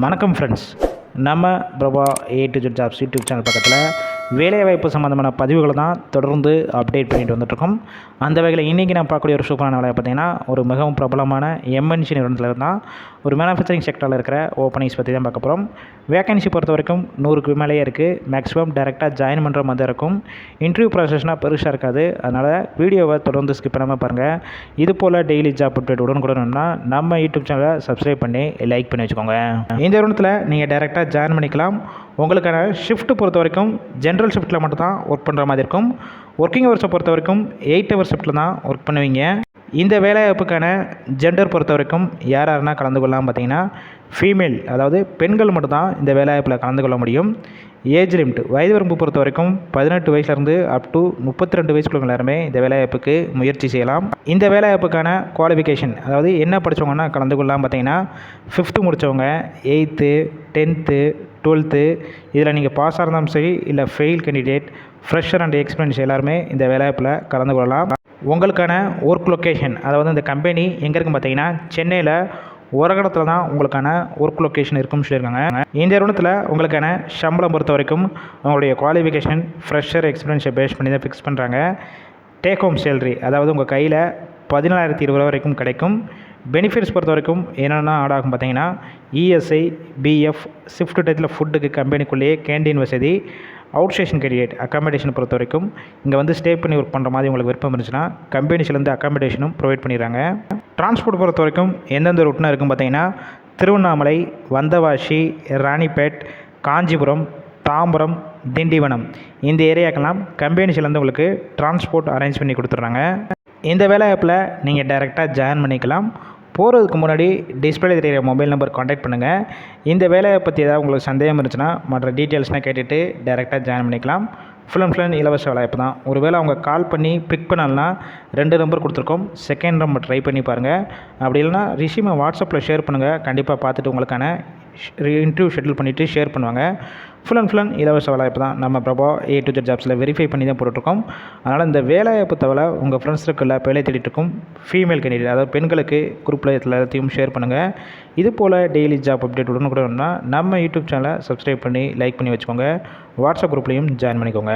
வணக்கம் ஃப்ரெண்ட்ஸ் நம்ம Prabha A to Z jobs YouTube channel பக்கத்தில் வேலைவாய்ப்பு சம்மந்தமான பதிவுகளை தான் தொடர்ந்து அப்டேட் பண்ணிட்டு வந்துட்டுருக்கோம். அந்த வகையில் இன்றைக்கி நான் பார்க்கக்கூடிய ஒரு சூப்பரான வேலையை பார்த்திங்கன்னா ஒரு மிகவும் பிரபலமான எம்என்சி நிறுவனத்தில் இருந்தால் ஒரு மேனுஃபேக்சரிங் செக்டரில் இருக்கிற ஓப்பனிங்ஸ் பற்றி தான் பார்க்க போகிறோம் வேகன்சி பொறுத்த வரைக்கும் நூறுக்கு மேலேயே இருக்குது மேக்ஸிமம் டேரெக்டாக ஜாயின் பண்ணுற மாதிரி இருக்கும். இன்டர்வியூ ப்ராசஸ்னால் பெருசாக இருக்காது. அதனால் வீடியோவை தொடர்ந்து ஸ்கிப் பண்ணாமல் பாருங்கள் இது போல் டெய்லி ஜாப் அப்டேட் உடனுக்குடனும்னா நம்ம யூடியூப் சேனலை சப்ஸ்கிரைப் பண்ணி லைக் பண்ணி வச்சுக்கோங்க. இந்த நிறுவனத்தில் நீங்கள் டேரெக்டாக ஜாயின் பண்ணிக்கலாம். உங்களுக்கான ஷிஃப்ட் பொறுத்த வரைக்கும் ஜென்ரல் ஷிஃப்ட்டில் மட்டும்தான் ஒர்க் பண்ணுற மாதிரி இருக்கும். ஒர்க்கிங் ஹவர்ஸை பொறுத்த வரைக்கும் எயிட் ஹவர் ஷிஃப்ட்டில் தான் ஒர்க் பண்ணுவீங்க. இந்த வேலைவாய்ப்புக்கான ஜெண்டர் பொறுத்த வரைக்கும் யார் யாருன்னா கலந்து கொள்ளலாம் பார்த்தீங்கன்னா ஃபீமேல் அதாவது பெண்கள் மட்டும்தான் இந்த வேலைவாய்ப்பில் கலந்து கொள்ள முடியும். ஏஜ் லிமிட் வயது வரம்பு பொறுத்த வரைக்கும் பதினெட்டு வயசுலேருந்து அப் டு முப்பத்தி ரெண்டு வயசுக்குள்ள எல்லாருமே இந்த வேலைவாய்ப்புக்கு முயற்சி செய்யலாம். இந்த வேலைவாய்ப்புக்கான குவாலிஃபிகேஷன் அதாவது என்ன படித்தவங்கன்னா கலந்து கொள்ளலாம் பார்த்தீங்கன்னா ஃபிஃப்த்து முடித்தவங்க எயித்து டென்த்து டுவெல்த்து இதில் நீங்கள் பாஸாக இருந்தாலும் சரி இல்லை fail candidate fresher and experience எல்லாருமே இந்த வேலைவாய்ப்பில் கலந்து கொள்ளலாம். உங்களுக்கான ஒர்க் லொக்கேஷன் அதாவது இந்த கம்பெனி எங்கே இருக்குன்னு பார்த்தீங்கன்னா சென்னையில் உரகடத்தில் தான் உங்களுக்கான ஒர்க் லொக்கேஷன் இருக்கும்னு சொல்லியிருக்காங்க. இந்த நிறுவனத்தில் உங்களுக்கான சம்பளம் பொறுத்த வரைக்கும் உங்களுடைய குவாலிஃபிகேஷன் ஃப்ரெஷர் எக்ஸ்பீரியன்ஸை பேஸ் பண்ணி தான் ஃபிக்ஸ் பண்ணுறாங்க டேக் ஹோம் சேலரி அதாவது உங்கள் கையில் பதினாலாயிரத்தி இருபது ரூபா வரைக்கும் கிடைக்கும். பெனிஃபிட்ஸ் பொறுத்த வரைக்கும் என்னென்ன ஆட் ஆகும் பார்த்தீங்கன்னா இஎஸ்ஐ பிஎஃப் ஷிஃப்ட் டயத்தில் ஃபுட்டுக்கு கம்பெனிக்குள்ளேயே கேண்டீன் வசதி அவுட் ஸ்டேஷன் கேண்டிடேட் அக்காமடேஷன் பொறுத்த வரைக்கும் இங்கே வந்து ஸ்டே பண்ணி ஒர்க் பண்ணுற மாதிரி உங்களுக்கு விருப்பம் இருந்துச்சுன்னா கம்பெனிஸ்லேருந்து அக்காமடேஷனும் ப்ரொவைட் பண்ணிடுறாங்க. டிரான்ஸ்போர்ட் பொறுத்த வரைக்கும் எந்தெந்த ரூட்னா இருக்கும் பார்த்தீங்கன்னா திருவண்ணாமலை வந்தவாசி ராணிப்பேட் காஞ்சிபுரம் தாம்பரம் திண்டிவனம். இந்த ஏரியாக்கெல்லாம் கம்பெனிஸ்லேருந்து உங்களுக்கு டிரான்ஸ்போர்ட் அரேஞ்ச் பண்ணி கொடுத்துட்றாங்க. இந்த வேலை ஆப்பில் நீங்கள் டைரெக்டாக ஜாயின் பண்ணிக்கலாம். போகிறதுக்கு முன்னாடி டிஸ்பிளே தெரிகிற மொபைல் நம்பர் காண்டாக்ட் பண்ணுங்கள் இந்த வேலையை பற்றி ஏதாவது உங்களுக்கு சந்தேகம் இருந்துச்சுன்னா மற்ற டீட்டெயில்ஸ்னால் கேட்டுட்டு டேரெக்டாக ஜாயின் பண்ணிக்கலாம். ஃபுல் அண்ட் ஃபுல் அண்ட் இலவச வேலைவாய்ப்பு தான். ஒருவேளை அவங்க கால் பண்ணி பிக் பண்ணலன்னா ரெண்டு நம்பர் கொடுத்துருக்கோம். செகண்ட் நம்பர் ட்ரை பண்ணி பாருங்கள் அப்படி இல்லைனா ரிஷிமை வாட்ஸ்அப்பில் ஷேர் பண்ணுங்கள் கண்டிப்பாக பார்த்துட்டு உங்களுக்கான இன்டர்வியூ ஷெட்யூல் பண்ணிவிட்டு ஷேர் பண்ணுவாங்க. ஃபுல் அண்ட் ஃபுல் அண்ட் இலவச வேலைவாய்ப்பு தான். நம்ம பிரபா ஏ டு ஜெட் ஜாப்ஸில் வெரிஃபை பண்ணி தான் போட்டுட்ருக்கோம். அதனால் இந்த வேலைவாய்ப்பு தவிர உங்கள் ஃப்ரெண்ட்ஸ் இருக்குல்ல வேலை தேடிட்டுருக்கும் ஃபீமேல் கேண்டிடேட் அதாவது பெண்களுக்கு குரூப்பில் எல்லாத்தையும் ஷேர் பண்ணுங்கள் இது போல் டெய்லி ஜாப் அப்டேட் உடனே கூட நம்ம யூடியூப் சேனலை சப்ஸ்கிரைப் பண்ணி லைக் பண்ணி வச்சுக்கோங்க. வாட்ஸ்அப் குரூப்லேயும் ஜாயின் பண்ணிக்கோங்க.